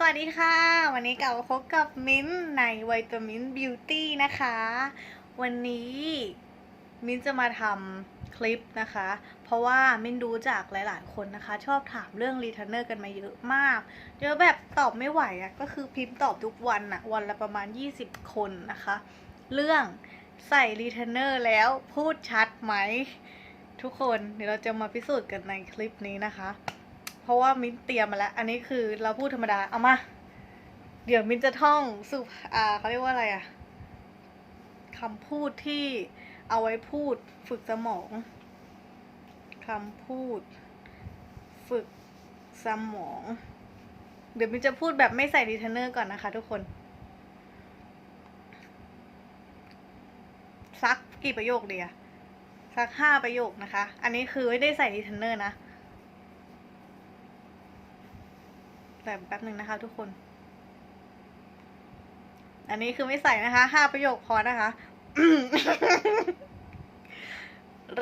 สวัสดีค่ะ วันนี้กลับมาพบกับมิ้นในวิตามินบิวตี้นะคะ วันนี้มิ้นจะมาทำคลิปนะคะ เพราะว่ามิ้นดูจากหลาย ๆ คนนะคะ ชอบถามเรื่องรีเทนเนอร์กันมาเยอะมากเยอะแบบตอบไม่ไหวอะ่ะก็คือพิมพ์ตอบทุกวันอะวันละประมาณ 20 คนนะคะ เรื่องใส่รีเทนเนอร์แล้วพูดชัดไหมทุกคนเดี๋ยวเราจะมาพิสูจน์กันในคลิปนี้นะคะ เพราะว่ามิ้นเตรียมมาแล้ว อันนี้คือเราพูดธรรมดา เอามา เดี๋ยวมิ้นจะท่องสุอ่าเขาเรียกว่าอะไรอะคำพูดที่เอาไว้พูดฝึกสมองคำพูด ฝึกสมอง เดี๋ยวมิ้นจะพูดแบบไม่ใส่รีเทนเนอร์ก่อนนะคะทุกคนสักกี่ประโยคเดียสักห้าประโยคนะคะ อันนี้คือไม่ได้ใส่รีเทนเนอร์นะ แต่แป๊บหนึ่งนะคะ ทุกคน อันนี้คือไม่ใส่นะคะห้าประโยคพอนะคะ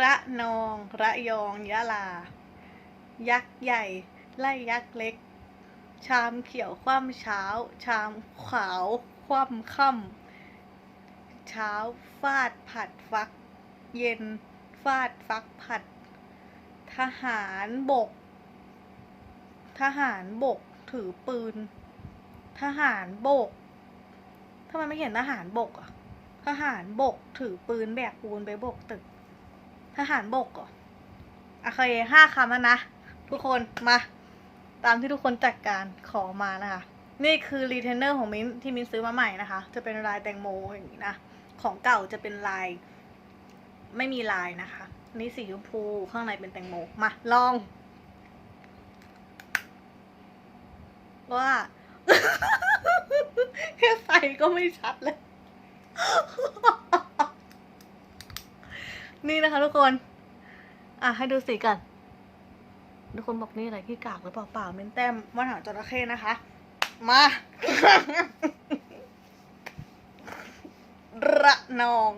ระนอง ระยอง ยะลา ยักษ์ใหญ่ ไล่ยักษ์เล็ก ชามเขียวคว่ำเช้า ชามขาว คว่ำค่ำเช้าฟาดผัดฟัก เย็นฟาดฟักผัด ทหารบก ทหารบก ถือปืน ทหารบกทำไมไม่เห็นทหารบกอะ ทหารบกถือปืนแบกปูนไปบกตึก ทหารบกอะโอเคห้าคำแล้วนะ ทุกคนมา ตามที่ทุกคนจัดการขอมานะคะ นี่คือรีเทนเนอร์ของมิ้นที่มิ้นซื้อมาใหม่นะคะ จะเป็นลายแตงโมอย่างนี้นะ ของเก่าจะเป็นลาย ไม่มีลายนะคะ นี่สีชมพูข้างในเป็นแตงโมมาลอง ว่า แค่ใส่ก็ไม่ชัดเลย นี่นะคะทุกคน อะให้ดูสีกัน ทุกคนบอกนี่อะไรที่กากหรือเปล่าเปล่าเม้นแต้มมาหางจระเข้นะคะ มาระนอง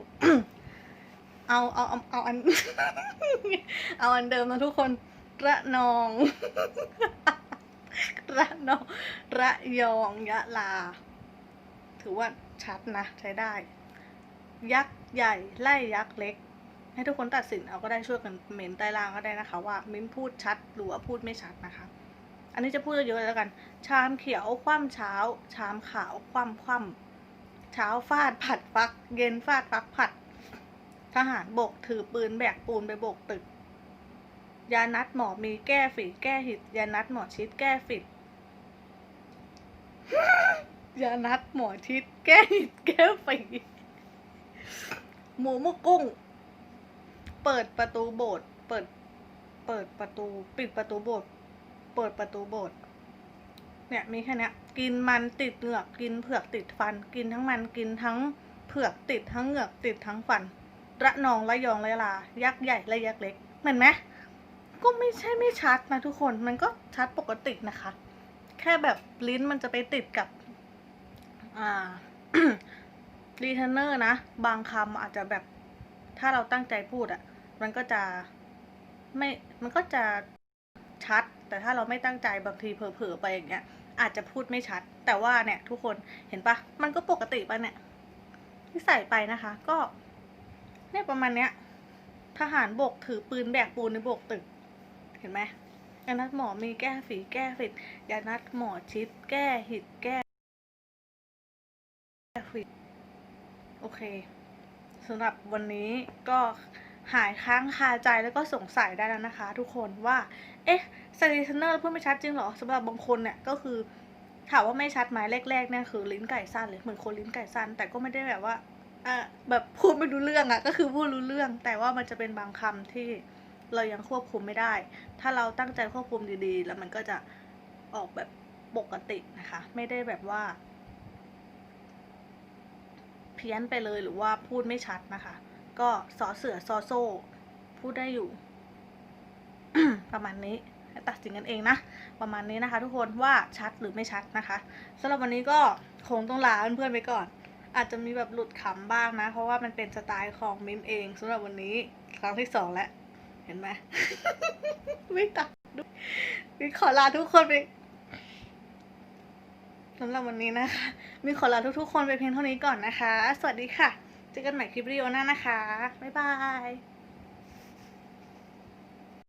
เอาเอาเอาเอาอัน เอาอันเดิมนะทุกคน ระนอง ระนองระยองยะลา ถือว่าชัดนะ ใช้ได้ ยักษ์ใหญ่ไล่ยักษ์เล็ก ให้ทุกคนตัดสินเอาก็ได้ช่วยกันเมนใต้ล่างก็ได้นะคะ ว่ามิ้นพูดชัดหรือว่าพูดไม่ชัดนะคะ อันนี้จะพูดเยอะๆแล้วกัน ชามเขียวคว่ำเช้า ชามขาวคว่ำคว่ำเช้าฟาดผัดฟัก เย็นฟาดฟักผัด ทหารบกถือปืนแบกปูนไปโบกตึก ยานัดหมอมีแก้ฝีแก้หิดยานัดหมอชิดแก้ฟิดยานัดหมอชิดแก้หิดแก้ฝีหมูมกกุ้ง เปิดประตูโบสถ์เปิด เปิดประตู ปิดประตูโบสถ์เปิดประตูโบสถ์เนี่ยมีแค่นี้กินมันติดเหงือกกินเผือกติดฟัน กินทั้งมันกินทั้งเผือกติดทั้งเหงือกติดทั้งฟัน ระนองระยองระลา ยักษ์ใหญ่และยักษ์เล็ก เหมือนไหม ก็ไม่ใช่ไม่ชัดนะทุกคนมันก็ชัดปกตินะคะ แค่แบบลิ้นมันจะไปติดกับอ่ารีเทนเนอร์นะ บางคำอาจจะแบบถ้าเราตั้งใจพูดอะ่ะ มันก็จะไม่ มันก็จะชัด แต่ถ้าเราไม่ตั้งใจบางทีเผลอๆไปอย่างเงี้ย อาจจะพูดไม่ชัด แต่ว่าเนี่ยทุกคนเห็นปะมันก็ปกติปะเนี่ย ที่ใส่ไปนะคะ ก็ เนี่ยประมาณเนี้ย ทหารบกถือปืนแบกปูนในโบกตึก เห็นไหมยานัดหมอมีแก้ฝีแก้ฝิดยานัดหมอชิดแก้หิดแก้ฟิดโอเคสำหรับวันนี้ก็หายค้างคาใจแล้วก็สงสัยได้แล้วนะคะ ทุกคนว่า เอ๊ะสตีเนเนอร์พูดไม่ชัดจริงเหรอสำหรับบางคนเนี่ยก็คือถามว่าไม่ชัดไหมแรกๆเนี่ยคือลิ้นไก่สั้นเลยเหมือนคนลิ้นไก่สั้น แต่ก็ไม่ได้แบบว่าอะแบบพูดไม่รู้เรื่องอะก็คือพูดรู้เรื่อง แต่ว่ามันจะเป็นบางคำที่ เรายังควบคุมไม่ได้ ถ้าเราตั้งใจควบคุมดีๆ แล้วมันก็จะออกแบบปกตินะคะ ไม่ได้แบบว่า เพี้ยนไปเลยหรือว่าพูดไม่ชัดนะคะ ก็สอเสือซอโซ่ พูดได้อยู่ ประมาณนี้ให้ตัดสินกันเองนะ ประมาณนี้นะคะ ทุกคนว่าชัดหรือไม่ชัดนะคะสำหรับวันนี้ก็คงต้องลาเพื่อนๆไปก่อน อาจจะมีแบบหลุดขำบ้างนะ เพราะว่ามันเป็นสไตล์ของมิมเองสำหรับวันนี้ครั้งที่สองแล้ว เห็นไหม ไม่ตัดด้วยมิขอลาทุกคนไปสำหรับวันนี้นะคะมีขอลาทุกๆคนไปเพียงเท่านี้ก่อนนะคะ สวัสดีค่ะ เจอกันใหม่คลิปวิดีโอหน้านะคะ บ๊ายบาย